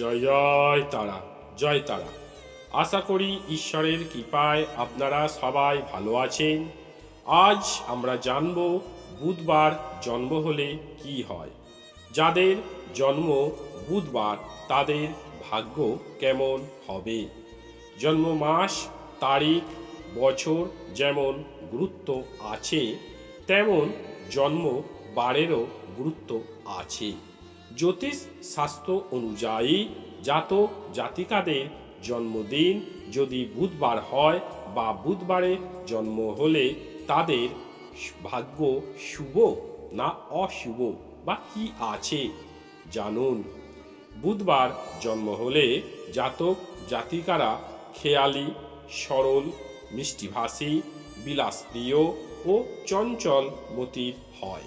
জয় জয় তারা জয় তারা। আশা করি ঈশ্বরের কৃপায় আপনারা সবাই ভালো আছেন। আজ আমরা জানব বুধবার জন্ম হলে কি হয়। যাদের জন্ম বুধবার, তাদের ভাগ্য কেমন হবে? জন্ম মাস, তারিখ, বছর যেমন গুরুত্ব আছে, তেমন জন্ম বারেরও গুরুত্ব আছে। জ্যোতিষ শাস্ত্র অনুযায়ী জাতক জাতিকাদের জন্মদিন যদি বুধবার হয় বা বুধবারে জন্ম হলে তাদের ভাগ্য শুভ না অশুভ বা কি আছে? জানুন। বুধবার জন্ম হলে জাতক জাতিকারা খেয়ালি, সরল, মিষ্টিভাষী, বিলাসপ্রিয় ও চঞ্চল মতির হয়।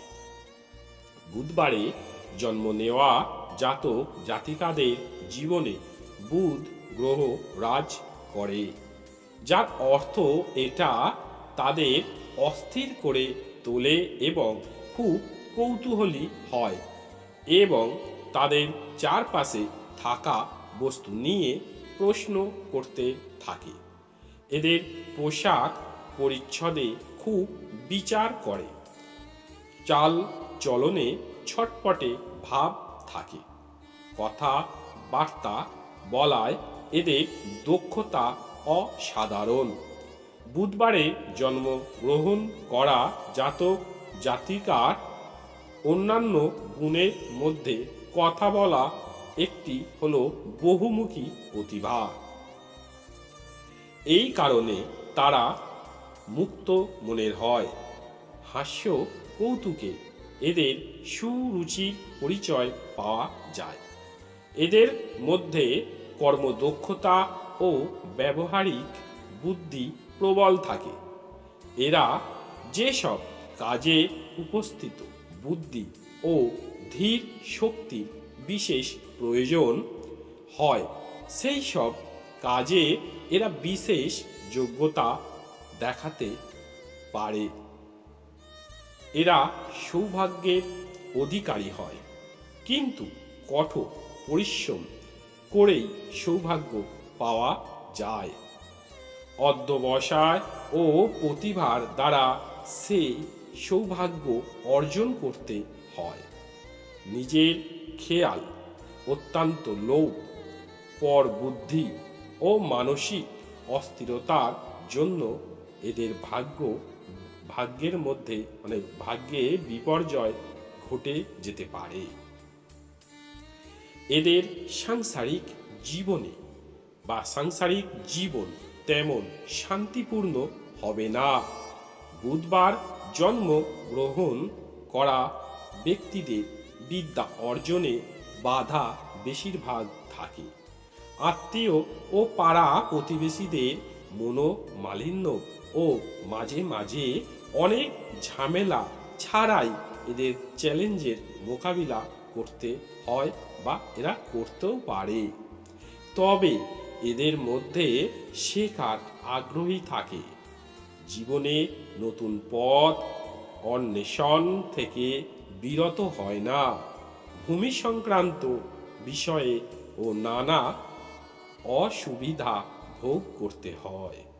বুধবারে জন্ম নেওয়া জাতক জাতিকাদের জীবনে বুধ গ্রহ রাজ করে। যার অর্থ এটা তাদের অস্থির করে তোলে এবং খুব কৌতূহলী হয় এবং তাদের চারপাশে থাকা বস্তু নিয়ে প্রশ্ন করতে থাকে। এদের পোশাক পরিচ্ছদে খুব বিচার করে। চাল চলনে ছটপটে ভাব থাকে। কথা, বার্তা, বলায় এদের দক্ষতা অসাধারণ। বুধবারে জন্মগ্রহণ করা জাতক, জাতিকার অন্যান্য গুণের মধ্যে কথা বলা একটি হলো বহুমুখী প্রতিভা। এই কারণে তারা মুক্ত মনের হয়। হাস্য কৌতুকে এদের সুরুচির পরিচয় পাওয়া যায়। এদের মধ্যে কর্মদক্ষতা ও ব্যবহারিক বুদ্ধি প্রবল থাকে। এরা যেসব কাজে উপস্থিত বুদ্ধি ও ধীর শক্তির বিশেষ প্রয়োজন হয়, সেই সব কাজে এরা বিশেষ যোগ্যতা দেখাতে পারে। এরা সৌভাগ্যের অধিকারী হয়। কিন্তু কঠোর পরিশ্রম করেই সৌভাগ্য পাওয়া যায়। অধ্যবসায় ও প্রতিভার দ্বারা সে সৌভাগ্য অর্জন করতে হয়। নিজের খেয়াল অত্যন্ত লোভ, পর বুদ্ধি ও মানসিক অস্থিরতার জন্য এদের ভাগ্য ভাগ্যের মধ্যে মানে ভাগ্যে বিপর্যয় ঘটে যেতে পারে। এদের সাংসারিক জীবনে বা সাংসারিক জীবন তেমন শান্তিপূর্ণ হবে না। বুধবার জন্ম গ্রহণ করা ব্যক্তিদের বিদ্যা অর্জনে বাধা বেশিরভাগ থাকে। আত্মীয় ও পাড়া প্রতিবেশীদের মনোমালিন্য ও মাঝে মাঝে অনেক ঝামেলা ছাড়াই এদের চ্যালেঞ্জের মোকাবিলা করতে হয় বা এরা করতেও পারে। তবে এদের মধ্যে শেখার আগ্রহী থাকে? জীবনে নতুন পথ, অন্বেষণ থেকে বিরত হয় না। ভূমি সংক্রান্ত বিষয়ে ও নানা অসুবিধা ভোগ করতে হয়।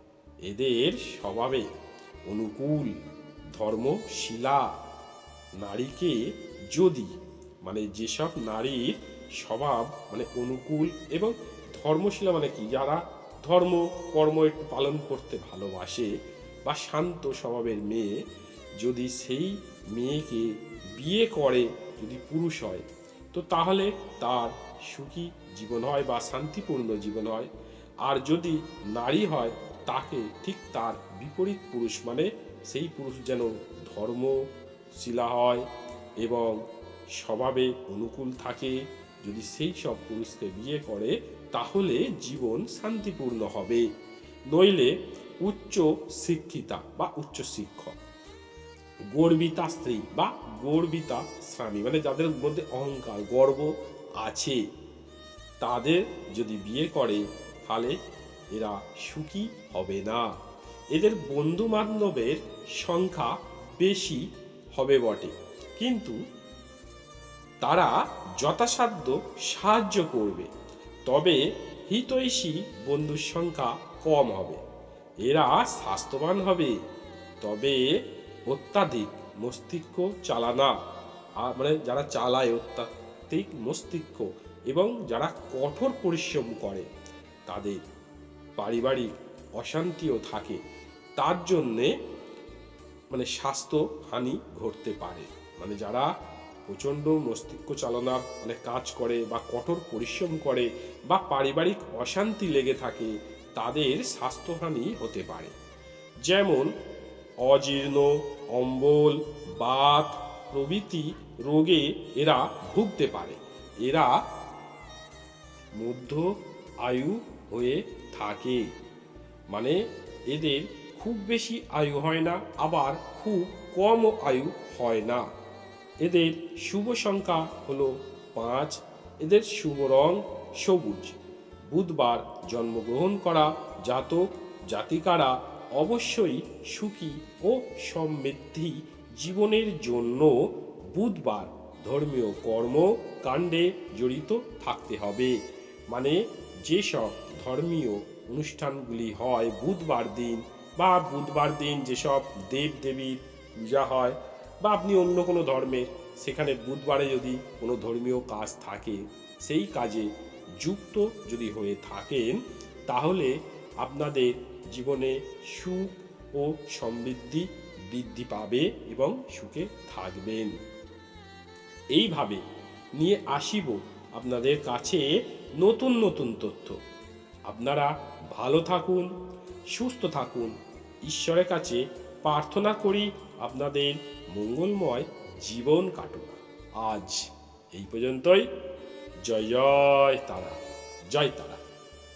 এদের স্বভাবে অনুকূল ধর্মশীলা নারীকে যদি মানে যেসব নারীর স্বভাব মানে অনুকূল এবং ধর্মশীলা মানে কি? যারা ধর্ম, কর্ম একটু পালন করতে ভালোবাসে বা শান্ত স্বভাবের মেয়ে, যদি সেই মেয়েকে বিয়ে করে, যদি পুরুষ হয়, তো তাহলে তার সুখী জীবন হয় বা শান্তিপূর্ণ জীবন হয়। আর যদি নারী হয় তাকে ঠিক তার বিপরীত পুরুষ মানে সেই পুরুষ যেন ধর্ম, শিলা হয় এবং স্বভাবে অনুকূল থাকে। যদি সেই সব পুরুষকে বিয়ে করে, তাহলে জীবন শান্তিপূর্ণ হবে। নইলে উচ্চ শিক্ষিতা বা উচ্চ শিক্ষক, গর্বিতা স্ত্রী বা গর্বিতা স্বামী মানে যাদের মধ্যে অহংকার, গর্ব আছে, তাদের যদি বিয়ে করে, তাহলে এরা সুখী হবে না। এদের বন্ধু বান্ধবের সংখ্যা বেশি হবে বটে। কিন্তু তারা যথাসাধ্য সাহায্য করবে, তবে হিতৈষী বন্ধুর সংখ্যা কম হবে। এরা স্বাস্থ্যবান হবে, তবে অত্যাধিক মস্তিষ্ক চালানা। মানে যারা চালায় অত্যাধিক মস্তিষ্ক এবং যারা কঠোর পরিশ্রম করে, তাদের পারিবারিক অশান্তিও থাকে। তার জন্যে মানে স্বাস্থ্য হানি ঘটতে পারে। মানে যারা প্রচণ্ড মস্তিষ্ক চালনা মানে কাজ করে বা কঠোর পরিশ্রম করে বা পারিবারিক অশান্তি লেগে থাকে, তাদের স্বাস্থ্যহানি হতে পারে। যেমন অজীর্ণ, অম্বল, বাত প্রভৃতি রোগে এরা ভুগতে পারে। এরা মধ্য আয়ু হয়ে থাকে। মানে এদের খুব বেশি আয়ু হয় না, আবার খুব কম আয়ু হয় না। এদের শুভ সংখ্যা হলো পাঁচ। এদের শুভ রং সবুজ। বুধবার জন্মগ্রহণ করা জাতক, জাতিকারা অবশ্যই সুখী ও সমৃদ্ধি জীবনের জন্য বুধবার ধর্মীয় কর্ম কাণ্ডে জড়িত থাকতে হবে। মানে যেসব ধর্মীয় অনুষ্ঠানগুলি হয়, বুধবার দিন বা বুধবার দিন যেসব দেব দেবীর পূজা হয় বা আপনি অন্য কোনো ধর্মের, সেখানে বুধবারে যদি কোনো ধর্মীয় কাজ থাকে, সেই কাজে যুক্ত যদি হয়ে থাকেন, তাহলে আপনাদের জীবনে সুখ ও সমৃদ্ধি বৃদ্ধি পাবে এবং সুখে থাকবেন। এইভাবে নিয়ে আসিব আপনাদের কাছে নতুন নতুন তথ্য। আপনারা ভালো থাকুন, সুস্থ থাকুন। ঈশ্বরের কাছে প্রার্থনা করি আপনাদের মঙ্গলময় জীবন কাটুক। আজ এই পর্যন্তই। জয় জয় তারা। জয় তারা।